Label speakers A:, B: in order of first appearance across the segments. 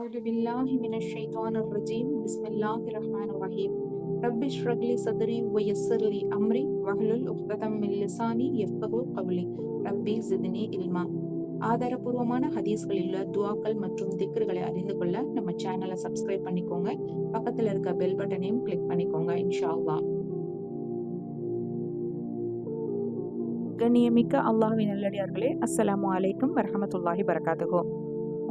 A: أعوذ بالله من الشيطان الرجيم بسم الله الرحمن الرحيم رب اشرح لي صدري ويسر لي أمري واحلل عقدة من لساني يفقهوا قولي ரப்பி ஜிதினி இல்மா ஆதாரபூர்வமான ஹதீஸ்களில் உள்ள துவாக்கள் மற்றும் திக்ருகளை அறிந்து கொள்ள நம்ம சேனலை சப்ஸ்கிரைப் பண்ணிக்கோங்க பக்கத்துல இருக்க பெல் பட்டனையும் கிளிக் பண்ணிக்கோங்க இன்ஷா அல்லாஹ்
B: கண்ணியமிக்க அல்லாஹ்வின் நல்லடியார்களே அஸ்ஸலாமு அலைக்கும் வரஹமத்துல்லாஹி வரகாத்துகோ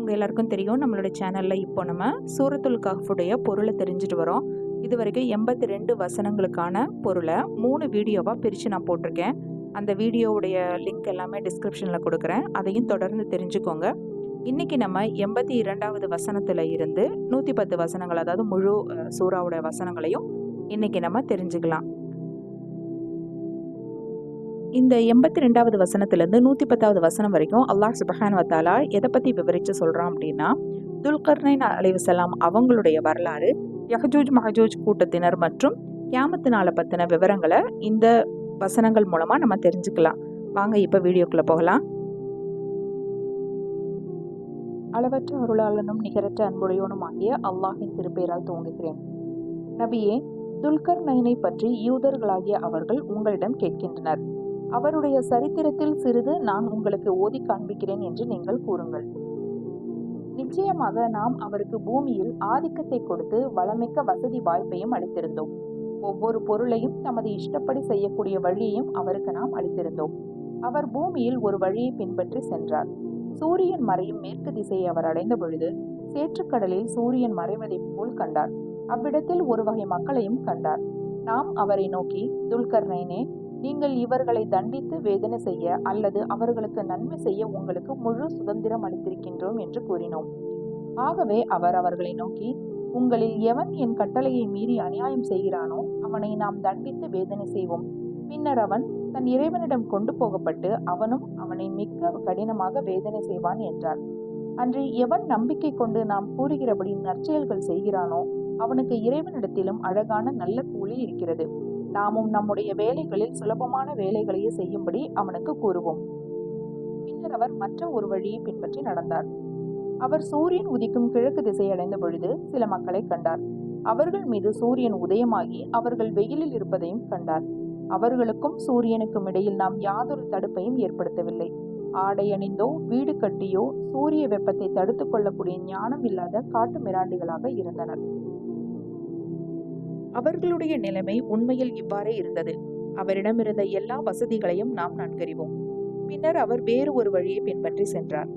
B: உங்கள் எல்லாருக்கும் தெரியும். நம்மளோட சேனலில் இப்போ நம்ம சூரத்துல் கஹ்ஃபுடைய பொருளை தெரிஞ்சுட்டு வரோம். இது வரைக்கும் எண்பத்தி ரெண்டு வசனங்களுக்கான பொருளை மூணு வீடியோவாக பிரித்து நான் போட்டிருக்கேன். அந்த வீடியோவுடைய லிங்க் எல்லாமே டிஸ்கிரிப்ஷனில் கொடுக்குறேன். அதையும் தொடர்ந்து தெரிஞ்சுக்கோங்க. இன்றைக்கி நம்ம எண்பத்தி இரண்டாவது வசனத்தில் இருந்து நூற்றி பத்து வசனங்கள் அதாவது முழு சூறாவுடைய வசனங்களையும் இன்றைக்கி நம்ம தெரிஞ்சுக்கலாம். இந்த எண்பத்தி ரெண்டாவது வசனத்திலேருந்து நூற்றி பத்தாவது வசனம் வரைக்கும் அல்லாஹ் சுபஹான் வத்தாலா எதை பற்றி விவரித்து சொல்கிறான் அப்படின்னா துல்கர்னைன் அலைவசலாம் அவங்களுடைய வரலாறு யஹஜூஜ் மஹஜூஜ் கூட்டத்தினர் மற்றும் கியாமத்து நாளை பற்றின விவரங்களை இந்த வசனங்கள் மூலமாக நம்ம தெரிஞ்சுக்கலாம். வாங்க இப்போ வீடியோக்குள்ளே போகலாம். அளவற்ற அருளாளனும் நிகரற்ற அன்புடையோனும் ஆகிய அல்லாஹின் திருப்பெயரால் துவங்குகிறேன். நபியே துல்கர் நயனை பற்றி யூதர்களாகிய அவர்கள் உங்களிடம் கேட்கின்றனர். அவருடைய சரித்திரத்தில் சிறிது நான் உங்களுக்கு ஓதி காண்பிக்கிறேன் என்று நீங்கள் கூறுங்கள். நிச்சயமாக நாம் அவருக்கு பூமியில் ஆதிக்கத்தை கொடுத்து வளமிக்க வசதி வாய்ப்பையும் அளித்திருந்தோம். ஒவ்வொரு பொருளையும் தமது இஷ்டப்படி செய்யக்கூடிய வழியையும் அவருக்கு நாம் அளித்திருந்தோம். அவர் பூமியில் ஒரு வழியை பின்பற்றி சென்றார். சூரியன் மறையும் மேற்கு திசையை அவர் அடைந்த பொழுது சேற்றுக்கடலில் சூரியன் மறைவதைப் போல் கண்டார். அவ்விடத்தில் ஒரு வகை மக்களையும் கண்டார். நாம் அவரை நோக்கி துல்கர்னைனே நீங்கள் இவர்களை தண்டித்து வேதனை செய்ய அல்லது அவர்களுக்கு நன்மை செய்ய உங்களுக்கு முழு சுதந்திரம் அளித்திருக்கின்றோம் என்று கூறினோம். ஆகவே அவர் அவர்களை நோக்கி உங்களில் எவன் என் கட்டளையை மீறி அநியாயம் செய்கிறானோ அவனை நாம் தண்டித்து வேதனை செய்வோம். பின்னர் அவன் தன் இறைவனிடம் கொண்டு போகப்பட்டு அவனும் அவனை மிக்க கடினமாக வேதனை செய்வான் என்றார். அன்று எவன் நம்பிக்கை கொண்டு நாம் கூறுகிறபடி நற்செயல்கள் செய்கிறானோ அவனுக்கு இறைவனிடத்திலும் அழகான நல்ல கூலி இருக்கிறது. நாமும் நம்முடைய வேலைகளில் சுலபமான வேலைகளையே செய்யும்படி அவனுக்கு கூறுவோம். பின்னர் அவர் மற்ற ஒரு வழியை பின்பற்றி நடந்தார். அவர் சூரியன் உதிக்கும் கிழக்கு திசை அடைந்த பொழுது சில மக்களை கண்டார். அவர்கள் மீது சூரியன் உதயமாகி அவர்கள் வெயிலில் இருப்பதையும் கண்டார். அவர்களுக்கும் சூரியனுக்கும் இடையில் நாம் யாதொரு தடுப்பையும் ஏற்படுத்தவில்லை. ஆடை அணிந்தோ வீடு கட்டியோ சூரிய வெப்பத்தை தடுத்துக் கொள்ளக்கூடிய ஞானம் இல்லாத காட்டு மிராண்டிகளாக இருந்தனர். அவர்களுடைய நிலைமை உண்மையில் இவ்வாறே இருந்தது. அவரிடமிருந்த எல்லா வசதிகளையும் நாம் நன்கறிவோம். பின்னர் அவர் வேறு ஒரு வழியை பின்பற்றி சென்றார்.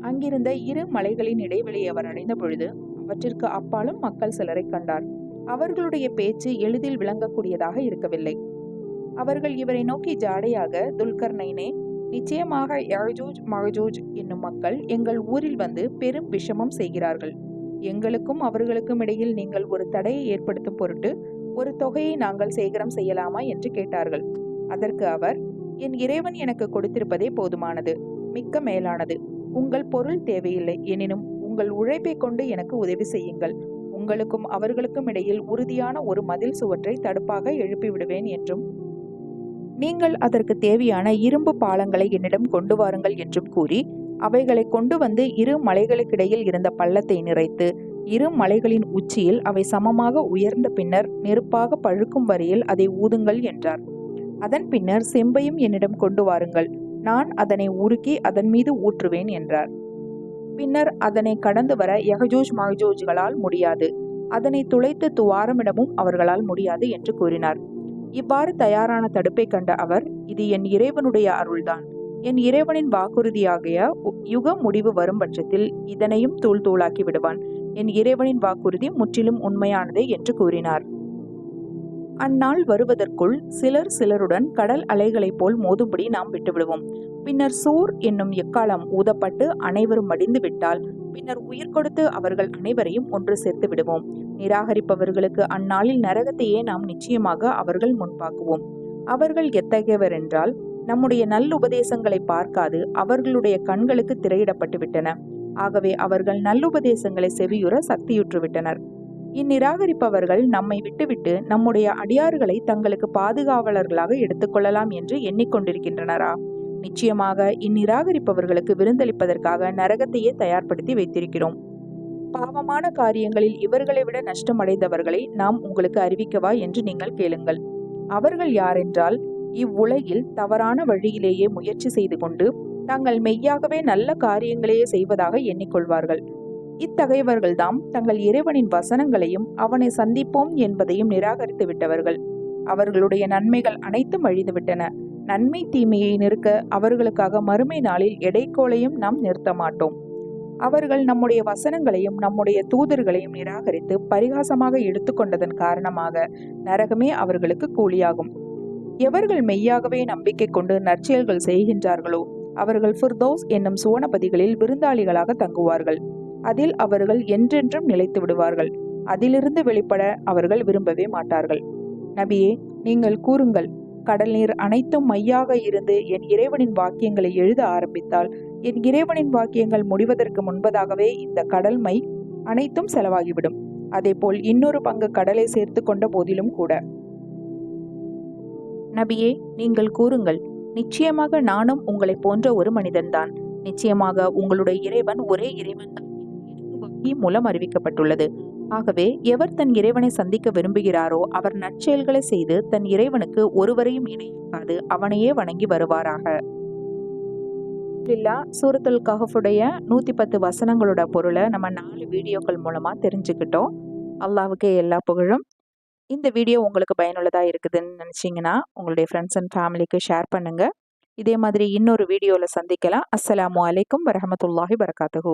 B: அங்கிருந்த இரு மலைகளின் இடைவெளியை அவர் அடைந்த பொழுது அவற்றிற்கு அப்பாலும் மக்கள் சிலரை கண்டார். அவர்களுடைய பேச்சு எளிதில் விளங்கக்கூடியதாக இருக்கவில்லை. அவர்கள் இவரை நோக்கி ஜாடையாக துல்கர்னைனே நிச்சயமாக யாஜூஜ் மகஜூஜ் என்னும் மக்கள் எங்கள் ஊரில் வந்து பெரும் விஷமம் செய்கிறார்கள். எங்களுக்கும் அவர்களுக்கும் இடையில் நீங்கள் ஒரு தடையை ஏற்படுத்தும் பொருட்டு ஒரு தொகையை நாங்கள் சேகரம் செய்யலாமா என்று கேட்டார்கள். அதற்கு அவர் என் இறைவன் எனக்கு கொடுத்திருப்பதே போதுமானது மிக்க மேலானது. உங்கள் பொருள் தேவையில்லை எனினும் உங்கள் உழைப்பை கொண்டு எனக்கு உதவி செய்யுங்கள். உங்களுக்கும் அவர்களுக்கும் இடையில் உறுதியான ஒரு மதில் சுவற்றை தடுப்பாக எழுப்பிவிடுவேன் என்றும் நீங்கள் அதற்கு தேவையான இரும்பு பாலங்களை என்னிடம் கொண்டு வாருங்கள் என்றும் கூறி அவைகளை கொண்டு வந்து இரு மலைகளுக்கிடையில் இருந்த பள்ளத்தை நிறைத்து இரு மலைகளின் உச்சியில் அவை சமமாக உயர்ந்த பின்னர் நெருப்பாக பழுக்கும் வரையில் அதை ஊதுங்கள் என்றார். அதன் பின்னர் செம்பையும் என்னிடம் கொண்டு வாருங்கள். நான் அதனை உருக்கி அதன் மீது ஊற்றுவேன் என்றார். பின்னர் அதனை கடந்து வர யகஜோஜ் மகஜோஜ்களால் முடியாது. அதனை துளைத்து துவாரமிடமும் அவர்களால் முடியாது என்று கூறினார். இவ்வாறு தயாரான தடுப்பை கண்ட அவர் இது என் இறைவனுடைய அருள்தான். என் இறைவனின் வாக்குறுதியாகிய உ- யுக முடிவு வரும் பட்சத்தில் இதனையும் தூள் தூளாக்கி விடுவான். என் இறைவனின் வாக்குறுதி முற்றிலும் உண்மையானது என்று கூறினார். அந்நாள் வருவதற்குள் சிலர் சிலருடன் கடல் அலைகளைப் போல் மோதும்படி நாம் விட்டுவிடுவோம் பின்னர் சூர் என்னும் எக்காலம் ஊதப்பட்டு அனைவரும் மடிந்து விட்டால் பின்னர் உயிர் கொடுத்து அவர்கள் அனைவரையும் ஒன்று சேர்த்து விடுவோம். நிராகரிப்பவர்களுக்கு அந்நாளில் நரகத்தையே நாம் நிச்சயமாக அவர்கள் முன்பாக்குவோம். அவர்கள் எத்தகையவர் என்றால் நம்முடைய நல்லுபதேசங்களை பார்க்காது அவர்களுடைய கண்களுக்கு திரையிடப்பட்டு விட்டன. ஆகவே அவர்கள் நல்லுபதேசங்களை செவியுற சக்தியுற்று விட்டனர். இந்நிராகரிப்பவர்கள் நம்மை விட்டுவிட்டு நம்முடைய அடியார்களை தங்களுக்கு பாதுகாவலர்களாக எடுத்துக்கொள்ளலாம் என்று எண்ணிக்கொண்டிருக்கின்றனரா? நிச்சயமாக இந்நிராகரிப்பவர்களுக்கு விருந்தளிப்பதற்காக நரகத்தையே தயார்படுத்தி வைத்திருக்கிறோம். பாவமான காரியங்களில் இவர்களை விட நஷ்டமடைந்தவர்களை நாம் உங்களுக்கு அறிவிக்கவா என்று நீங்கள் கேளுங்கள். அவர்கள் யாரென்றால் இவ்வுலகில் தவறான வழியிலேயே முயற்சி செய்து கொண்டு தாங்கள் மெய்யாகவே நல்ல காரியங்களையே செய்வதாக எண்ணிக்கொள்வார்கள். இத்தகையவர்கள்தாம் தங்கள் இறைவனின் வசனங்களையும் அவனை சந்திப்போம் என்பதையும் நிராகரித்து விட்டவர்கள். அவர்களுடைய நன்மைகள் அனைத்தும் அழிந்துவிட்டன. நன்மை தீமையை நிற்க அவர்களுக்காக மறுமை நாளில் எடைக்கோளையும் நாம் நிறுத்த மாட்டோம். அவர்கள் நம்முடைய வசனங்களையும் நம்முடைய தூதர்களையும் நிராகரித்து பரிகாசமாக எடுத்துக்கொண்டதன் காரணமாக நரகமே அவர்களுக்கு கூலியாகும். எவர்கள் மெய்யாகவே நம்பிக்கை கொண்டு நற்செயல்கள் செய்கின்றார்களோ அவர்கள் ஃபிர்தோஸ் என்னும் சுவனபதிகளில் விருந்தாளிகளாக தங்குவார்கள். அதில் அவர்கள் என்றென்றும் நிலைத்து விடுவார்கள். அதிலிருந்து வெளிப்பட அவர்கள் விரும்பவே மாட்டார்கள். நபியே நீங்கள் கூறுங்கள் கடல் நீர் அனைத்தும் மையாக இருந்து என் இறைவனின் வாக்கியங்களை எழுத ஆரம்பித்தால் என் இறைவனின் வாக்கியங்கள் முடிவதற்கு முன்பதாகவே இந்த கடல் மை அனைத்தும் செலவாகிவிடும். அதேபோல் இன்னொரு பங்கு கடலை சேர்த்து கொண்ட போதிலும் கூட. நபியே நீங்கள் கூறுங்கள் நிச்சயமாக நானும் உங்களைப் போன்ற ஒரு மனிதன்தான். நிச்சயமாக உங்களுடைய இறைவன் ஒரே இறைவன் மூலம் அறிவிக்கப்பட்டுள்ளது. ஆகவே எவர் தன் இறைவனை சந்திக்க விரும்புகிறாரோ அவர் நற்செயல்களை செய்து தன் இறைவனுக்கு ஒருவரையும் இணைக்காது அவனையே வணங்கி வருவாராக. இல்லா சூரத்துல் கஹஃபுடைய நூத்தி பத்து வசனங்களோட பொருளை நம்ம நாலு வீடியோக்கள் மூலமா தெரிஞ்சுக்கிட்டோம். அல்லாவுக்கே எல்லா புகழும். இந்த வீடியோ உங்களுக்கு பயனுள்ளதாக இருக்குதுன்னு நினச்சிங்கன்னா உங்களுடைய ஃப்ரெண்ட்ஸ் அண்ட் ஃபேமிலிக்கு ஷேர் பண்ணுங்கள் இதே மாதிரி இன்னொரு வீடியோவில் சந்திக்கலாம். அஸ்ஸலாமு அலைக்கும் வரமத்துல்லாஹி வரகாத்துஹூ